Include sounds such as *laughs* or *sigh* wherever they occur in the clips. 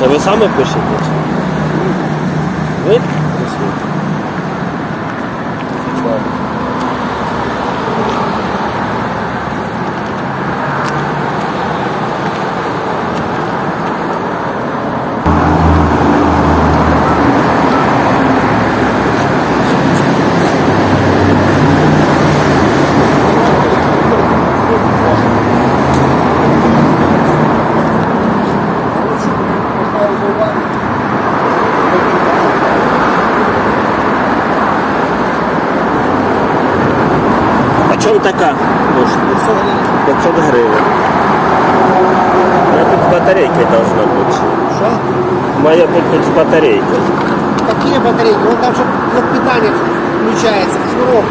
Це ви саме пишете? Ви? А чому така коштує? 500 гривень. У тут з батарейкою должна бути. Что? Має бути тут з батарейкою. Какие батарейки? Вот там же блок питания включается, шнурок.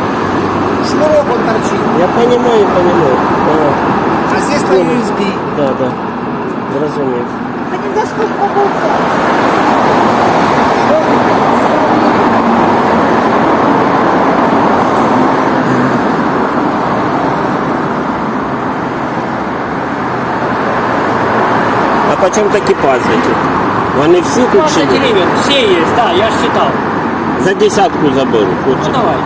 Шнурок он торчит. Я понимаю, понимаю. Ага. А здесь на Понял. USB. Да, да. Зрозумів. А почем такі пазики? Вони всі тут 20 чи ні? гривен, все есть, да, я считал. За десятку заберу. Ну Хоче. давай.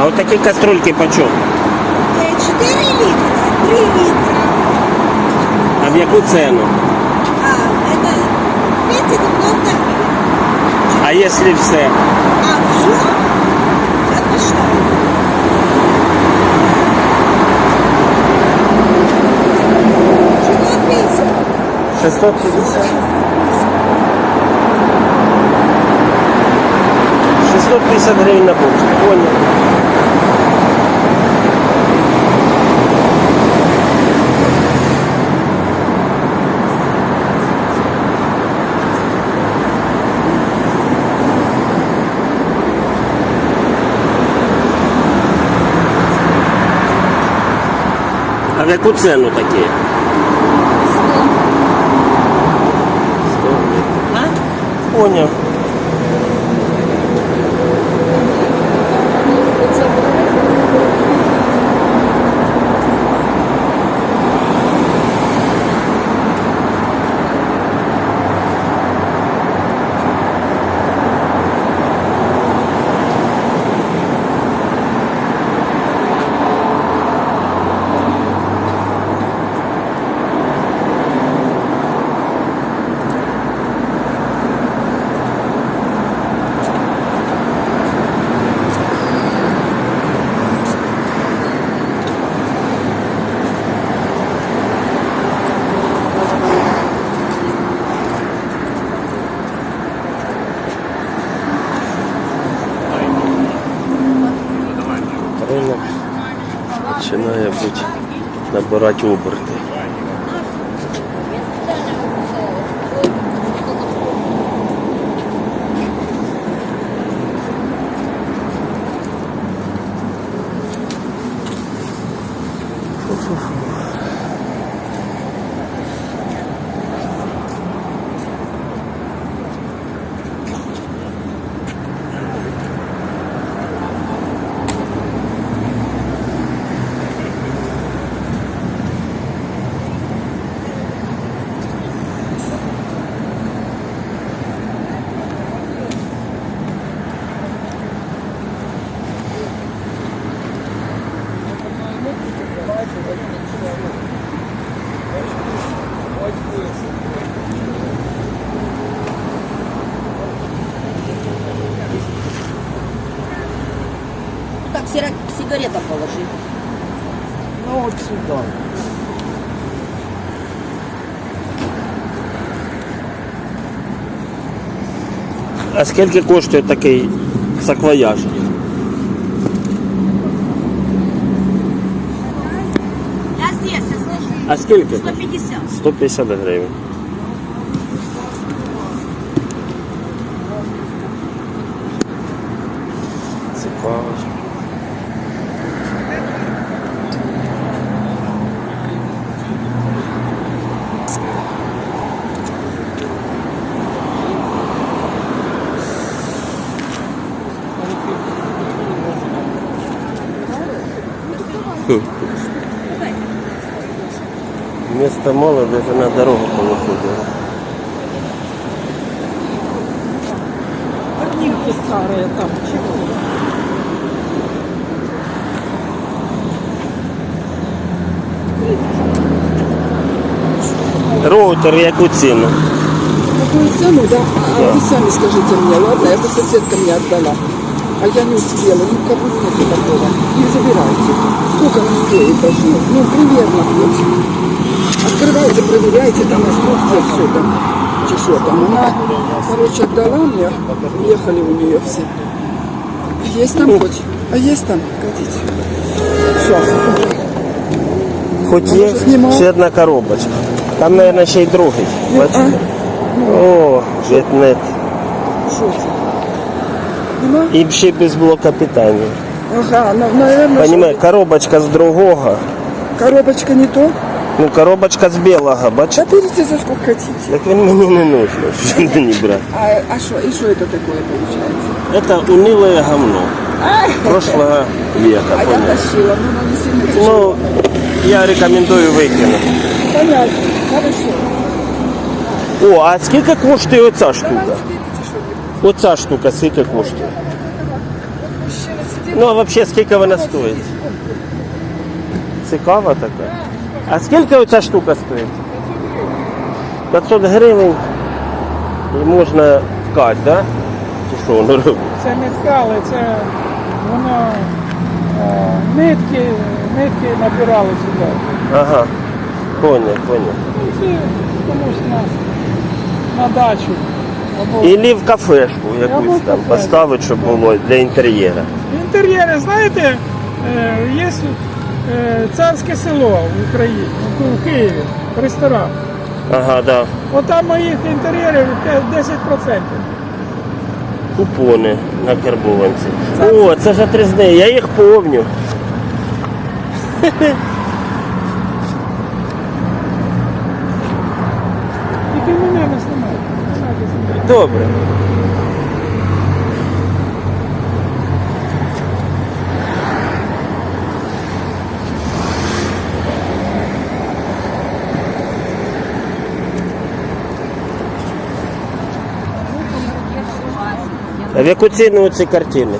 А от такі каструльки почем? 4 литра, 3 литра. А в яку ціну? А, это 30 много. А якщо все? А, все? 650. 650 гривень на бочку. Понял. А в яку ціну такі? 100 гривень. А? Понял. Набирати оберти. Ну так, сира- сигарета положи. Ну вот сюда. А скільки коштує такий саквояж? Я здесь, я слышу. А скільки? 150. 150 гривень. Даже на дорогу повыходило. Картинки старые там, чего? Роутер яку ціну? Какую цену, да? А вы сами скажите мне, ладно? Это соседка мне отдала. А я не успела, никого нету такого. Не забирайте. Сколько он стоит должно? Ну, примерно хоть. Открывайте, проверяйте, там инструкция, все там. Чи что там. Она, короче, отдала мне, ехали у нее все. Есть там хоть? А есть там? Хотите? Сейчас. Хоч є знімав? ще одна коробочка. Там, мабуть, ще й другий. Бачите? А, О, вітнет. що це? Нема? І ще без блока питання. Ага, ну, наверное, Понимаєш, коробочка з другого. коробочка не то. Ну, коробочка з білого, бачите? Да берите за сколько хотите. Так він мені не нужно, що *laughs* мені брати. А, а что, и что это такое получается? Это унылое говно. Прошлого века, А я понял? тащила, ну, ну не сильно тяжело. Ну, я рекомендую викинути. Понятно, хорошо. О, а скільки коштує оця штука? Берите, что ли? Оця штука скільки коштує? Ну, а взагалі, скільки вона стоїть? Цікава така. А скільки оця штука стоїть? 500 гривень. І можна ткати, да? Чи що воно робить? Це не ткали, це воно е, нитки, нитки набирали сюди. Ага. Поняв, поняв. Ну, це комусь на, на дачу. Або Ілі в кафешку якусь в там кафешку. поставити, щоб було для інтер'єра. інтер'єри, знаєте, е, є царське село в Україні, в Києві, ресторан. Ага, да. От там моїх інтер'єрів 5-10%. Купони на карбованці. О, це ж отрізне, я їх помню. Тільки мене не. Знімають. Добре. в яку ціну ці картини?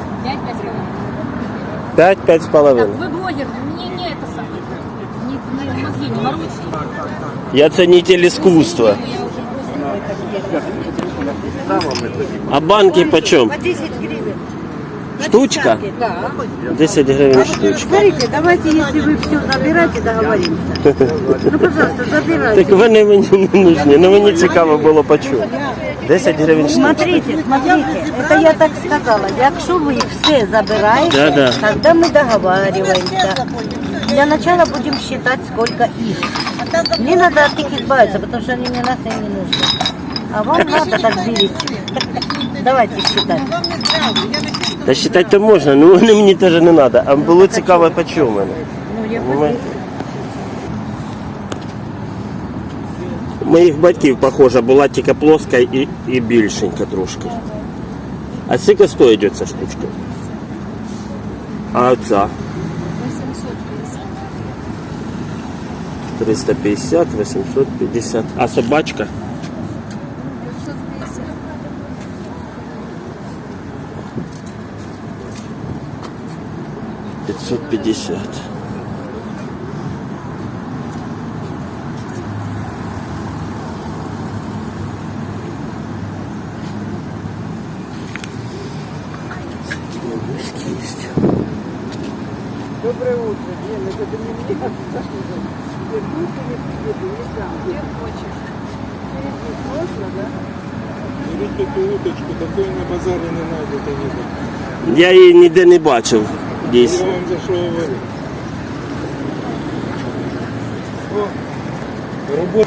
Пять, пять с половиной. 5-5,5. Вы блогер, мне не это самое. Не, не мозги, не морочите. Я ценитель искусства. А банки почем? По 10 гривен. Штучка? Да. 10 гривен штучка. Смотрите, давайте, если вы все забираете, договоримся. Ну, пожалуйста, забирайте. Так вони мені не нужні, ну мені цікаво було почути. 10 гривень штучка. Смотрите, смотрите, это я так сказала. Якщо ви все забираете, Да-да. тогда мы договариваемся. Для начала будем считать, сколько их. Мне надо от них избавиться, потому что они мне нахрен не нужны. А вам надо, так берите. Давайте считать. Та считати то можна, ну вони мені теж не треба. А було цікаво по чому мене. Ну, я Понимаєте? моїх батьків похожа була тільки плоска і, і більшенька трошки. А скільки стоїть оця штучка? А оця? 350, 850. А собачка? 550. есть. Доброе утро, Лена, это не мне, а что за... Вернусь или приеду, не знаю. Где хочешь? Через можно, да? Беріть таку уточку, такої на базарі не знайдете ніде. Я її ніде не бачив, Я дійсно. вам за що говорю. О, робота.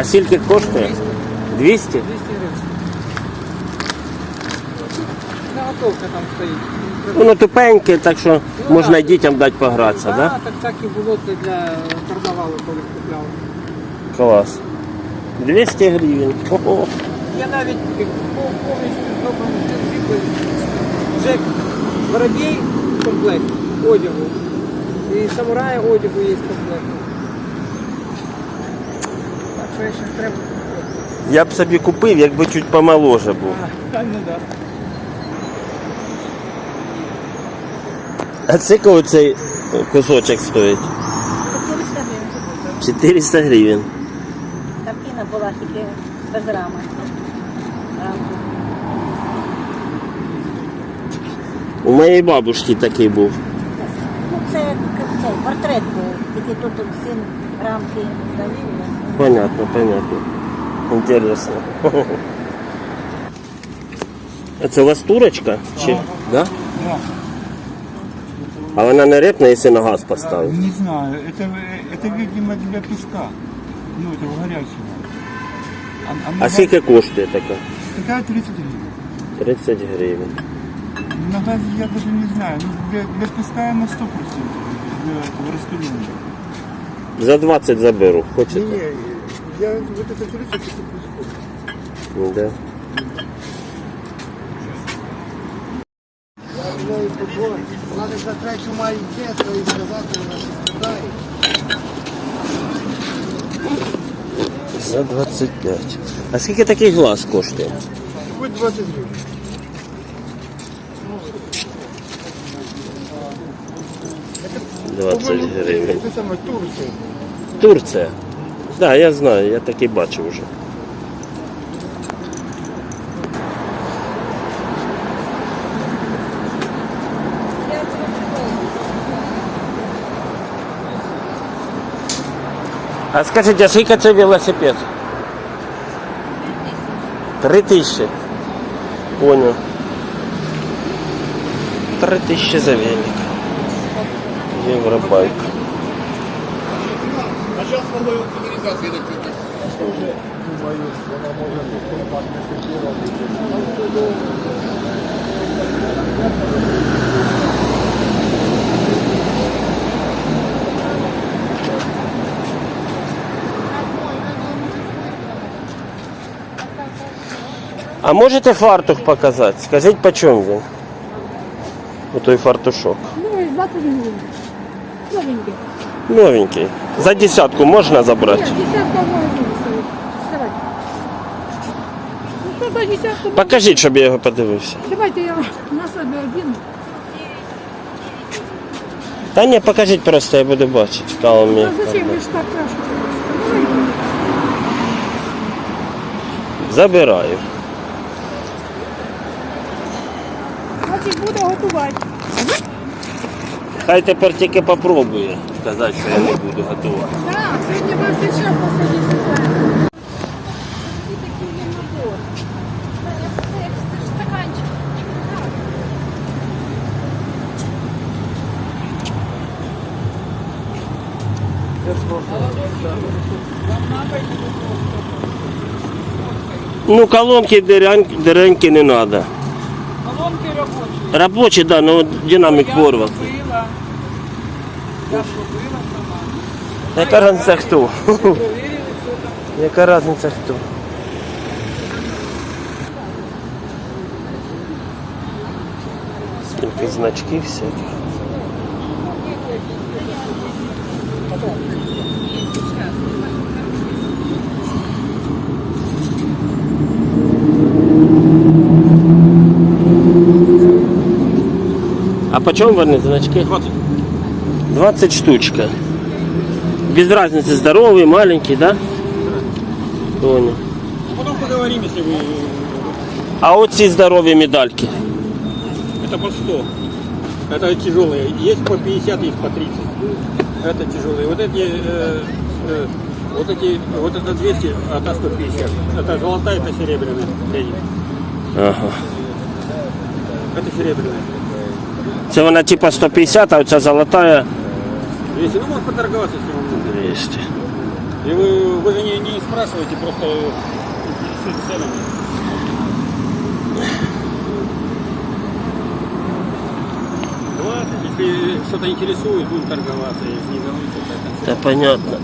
А скільки коштує? 200? 200 гривень. Заготовка там стоїть. Воно тупеньке, так що можна і дітям дати погратися, так? Да? так так і було це для карнавалу, коли купляли. Клас. 200 гривень. Ого. Я навіть пов- повністю зроблений зроблений Джек Воробей комплект одягу. І самурая одягу є комплект. Що я ще треба. Я б собі купив, якби чуть помоложе був. А, ну да. А це коли цей кусочок стоїть? 400 гривень. 400 гривень. Картина була тільки без рами. Рамку. У моєї бабушки такий був. Ну, це цей портрет був, тільки тут син рамки завів. Понятно, понятно. Интересно. А Це у вас турочка? Чи? Да? Да. А вона не репна, якщо на газ поставити? Не знаю, это, это видимо, для песка. Ну, этого горячего. А, а на А скільки коштує така? газ- Такая 30 гривен. 30 гривень. На газе я даже не знаю. Ну, для, для песка на 100% для этого распыления. За 20 заберу. Хочете? я вот это 30 это песку. Да. Надо за третю маю чесно і сказати, вона спитає. За 25. А скільки такий глаз коштує? Хоть 20 гривен. – 20 гривень. Это самое Турция. Турція. Так, да, я знаю, я такий бачив вже. А скажіть, а скільки це велосипед? Три тисячі. Понял. Три тисячі за велик. Євробайк. А можете фартух показати? Скажіть, по чому він? Отой фартушок. Ну, 20 гривен. Новенький. Новенький. За десятку можна забрати? Десятка можно Давай. Ну, что за десятку? Покажіть, щоб я його подивився. Давайте я на себе один. Та ні, покажіть просто, я буду бачити. Кого мені. А зачем вы ж так крашите? Забираю. Значить, буде готувати. Хай тепер тільки попробує сказати, що я не буду готувати. Так, сьогодні вас ще посадити. І такий є набор. Це ж стаканчик. Ну, колонки дырянь- дыреньки не надо. Колонки робочі. Рабочий, да, но динамик порвав. Яка разниця хто? Яка разниця хто? Скільки значків всяких. А по чому вони значки? 20. 20 штучка. Без разницы, здоровый, маленький, да? Понял. Потом поговорим, если вы... А вот эти здоровые медальки. Это по 100. Это тяжелые. Есть по 50, есть по 30. Это тяжелые. Вот эти... э, э, вот эти, вот это 200, а та 150. Это золотая, это серебряная. Ага. Это серебряная. Це вона типа 150, а оця золотая 200. Ну, можно поторговаться, если вам нужно. 200. И вы, вы же не, не спрашиваете, просто интересует ценами. Если что-то интересует, будем торговаться. Если не это Та понятно.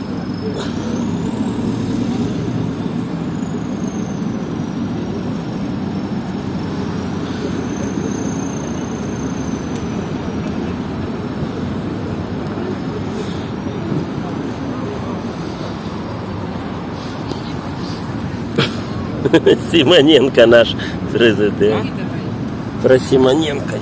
*laughs* Симоненко наш президент. Про Симоненко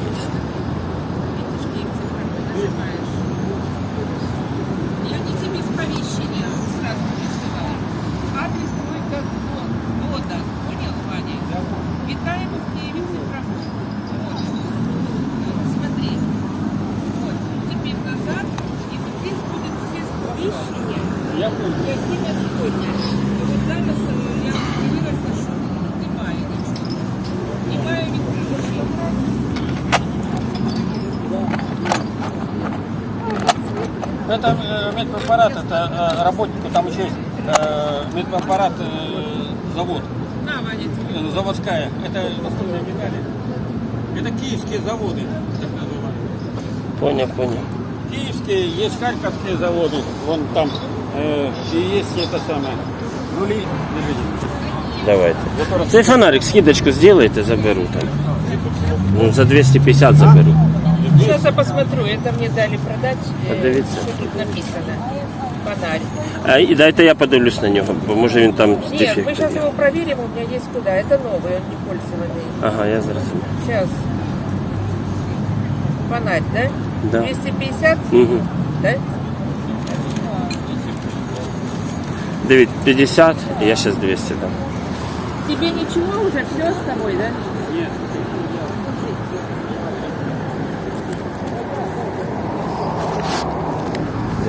Это медпрепарат, это э, работнику, там еще есть э, медпрепарат э, завод, заводская. Это настольные медали. Это киевские заводы, так называемые. Понял, понял. Киевские, есть харьковские заводы, вон там, э, и есть это самое, нули. Давайте. Цей фонарик скидочку сделайте, заберу там. Ну, за 250 заберу. Сейчас я посмотрю, это мне дали продать, э, Подивіться. что тут написано. Фонарь. А, і дайте я подивлюсь на нього, бо може він там з Нет, мы дефектом. сейчас его проверим, у меня есть куда. Это новый, он не пользованный. Ага, я зрозумів. Сейчас. Фонарь, да? Да. 250, Угу. да? Дивіться, 50, і я зараз 200 дам. Тебе ничего уже, все с тобой, да?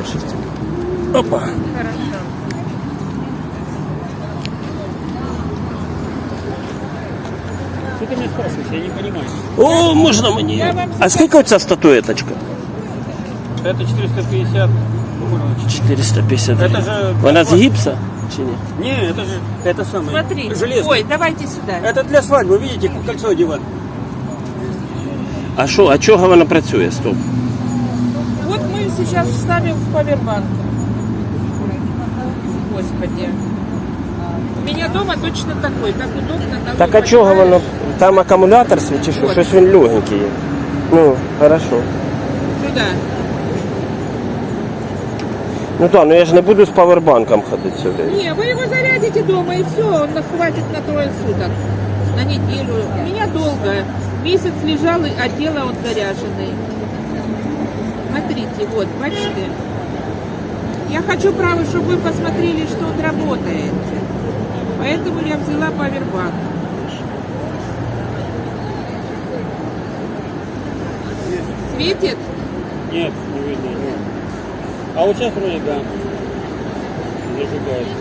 Держите. Опа. Хорошо. Что ты меня спрашиваешь, я не понимаю. О, можна мені. Я вам А скільки оця статуеточка? Это 450. ну, 450 Это гривень. же- Вона з гіпса чи ні? Не, это же, это самое, Смотри. железное. Ой, давайте сюда. Это для свадьбы, видите, кольцо одевать. А що, а чого вона працює? Стоп. Вот мы сейчас вставим в павербанк. Господи. У меня дома точно такой, так удобно. на Так а ногу чого одеваешь. воно? Там акумулятор свій чи що? Щось він легенький. є. Ну, хорошо. Сюда. Ну так, ну я ж не буду з павербанком ходити сюди. Не, вы его зарядите дома и все, он хватит на трое суток. На неделю. У меня долго. Месяц лежал, и- а тело он заряженный. Смотрите, вот, бачите. Я хочу, право, чтобы вы посмотрели, что он работает. Поэтому я взяла павербанк. Светит? Нет, не видно. нет. А вот сейчас вроде да. Зажигается.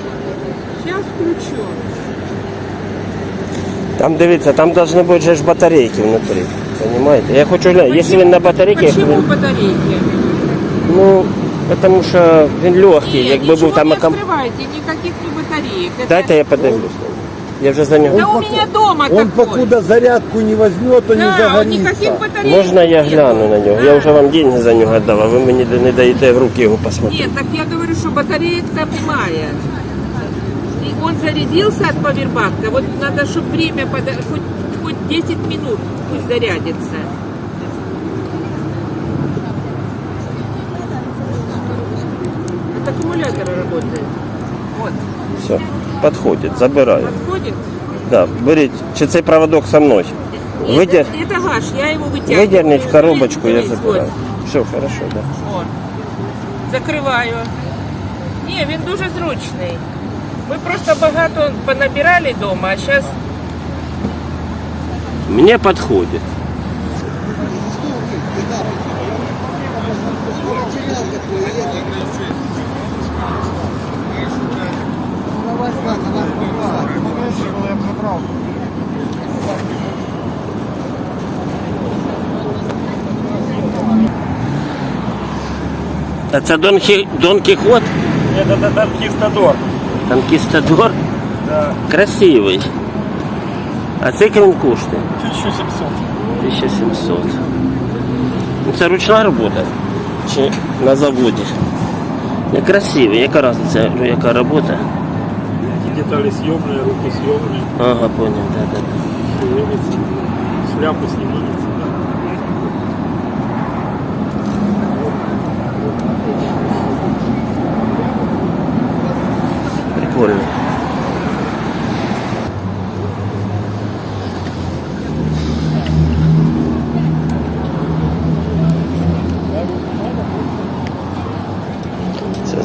Сейчас включу. Там дивіться, там должны бути же батарейки внутрі. Понимаете? Я хочу глянути, якщо він на батарейки, Почему батарейки? ну, тому що він легкий, Нет, якби ничего був там не акум... открывайте, никаких не батареек. Это- Дайте я подивлюсь. Я вже за нього. Да у меня дома Он такой. покуда зарядку не возьмет, то не Да, загорится. никаких батареек Можна я нету. гляну на нього? Я вже вам деньги за нього дав, а ви мені не даєте в руки його посмотрети. Нет, так я говорю, что батареек там немає. И он зарядился от павербанка. Вот надо, чтобы время, пода- хоть, хоть 10 минут пусть зарядится. От аккумулятора работает. Вот. Все, підходить, забираю. Подходит? Да, беріть. Чи цей проводок со мною? Видер... Это, это ваш, я его вытягиваю. Видерніть в коробочку, я Здесь, забираю. Все, хорошо, да. Вот. закриваю. Ні, він дуже зручний. Ми просто багато понабирали вдома, а зараз Мне подходит. А це Дон, Хі... Дон Кіхот? Это, это конкистадор. Конкістадор? Красивий. А скільки він коштує? 1700. 1700. Ну, Це ручна робота? Чи на заводі? Не красивий, яка разниця, ну, яка робота? Эти детали съемные, руки съемные, Ага, понял, да, да, да. шевелится, шляпу снимается.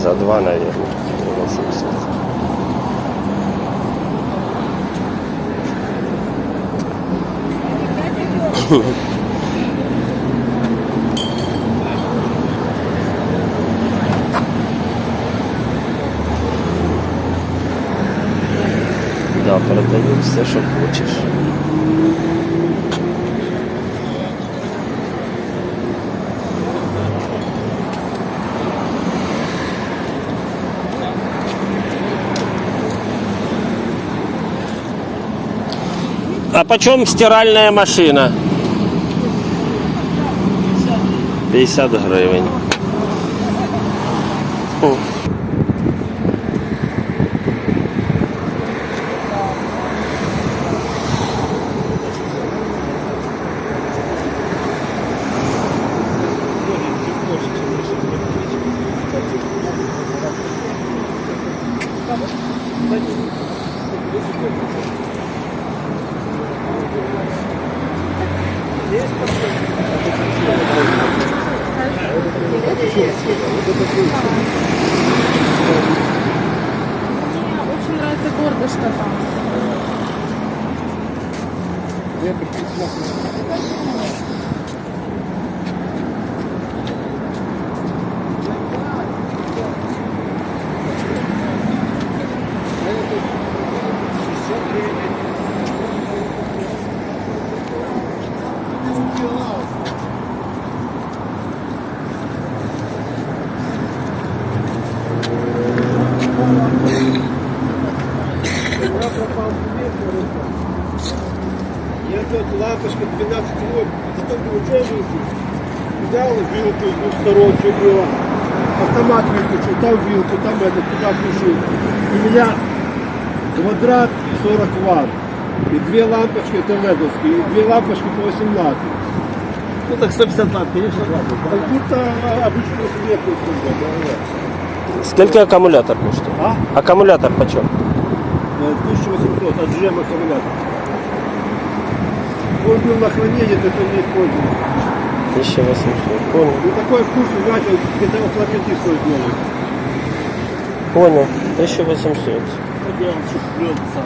За два, наверное. 800. Да, продають все, що хочеш. А почем стиральная машина? 50 гривень. О. Я тут лампочка 12 вольт, потом выключаю взял вилку с двух сторон, все было. Автомат выключил, там вилку, там это, туда включил. У меня квадрат 40 ватт. И две лампочки, это ледовские, и две лампочки по 18. Ну так 150 ватт, конечно, хватит. Как будто обычный свет. Сколько акумулятор коштує? А? Аккумулятор почем? 1800 отжим аккумулятор. Он был на хранение, то есть он не использовал. 1800, понял. Ну такой курс, знаете, где-то около 5 стоит новый. Понял, 1800. Вот я вам шуплен сам.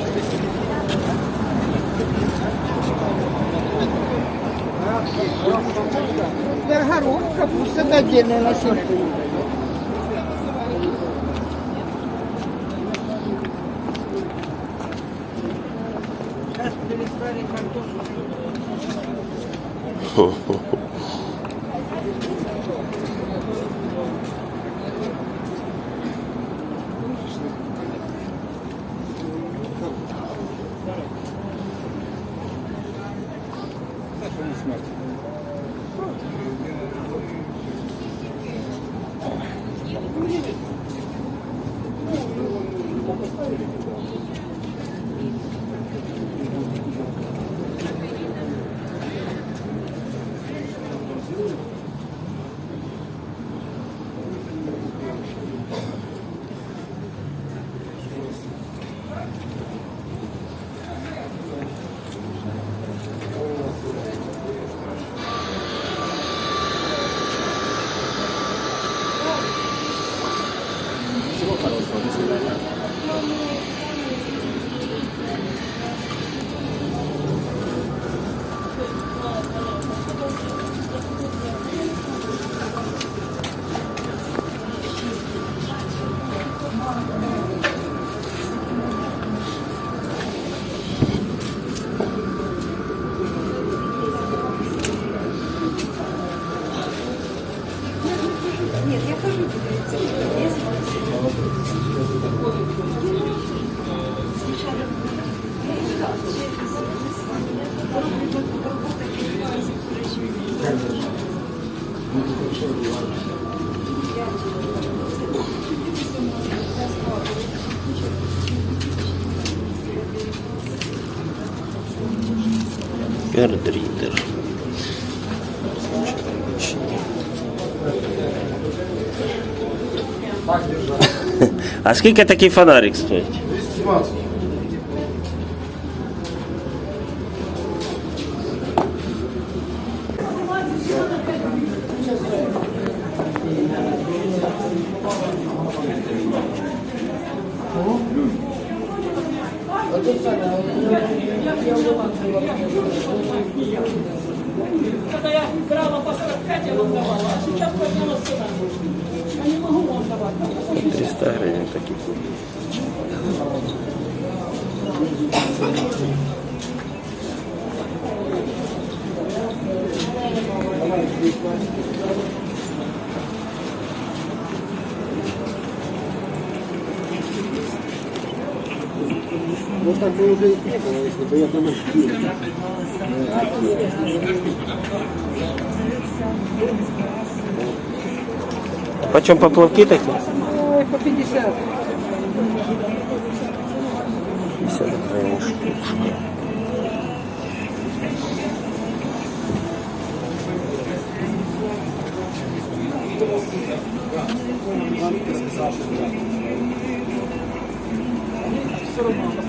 Горох, капуста, это отдельная насыпка. Сейчас перестали картошку. Пердрідер. А скільки такий фонарик стоїть? 220. Когда я брала по 45, я вам давала, а сейчас подняла цена. Я не могу вам давать. 300 гривень такий. Вот так бы уже и не было, если бы я думал, Почем поплавки такі? По 50. 50 гривен штучка. Все равно.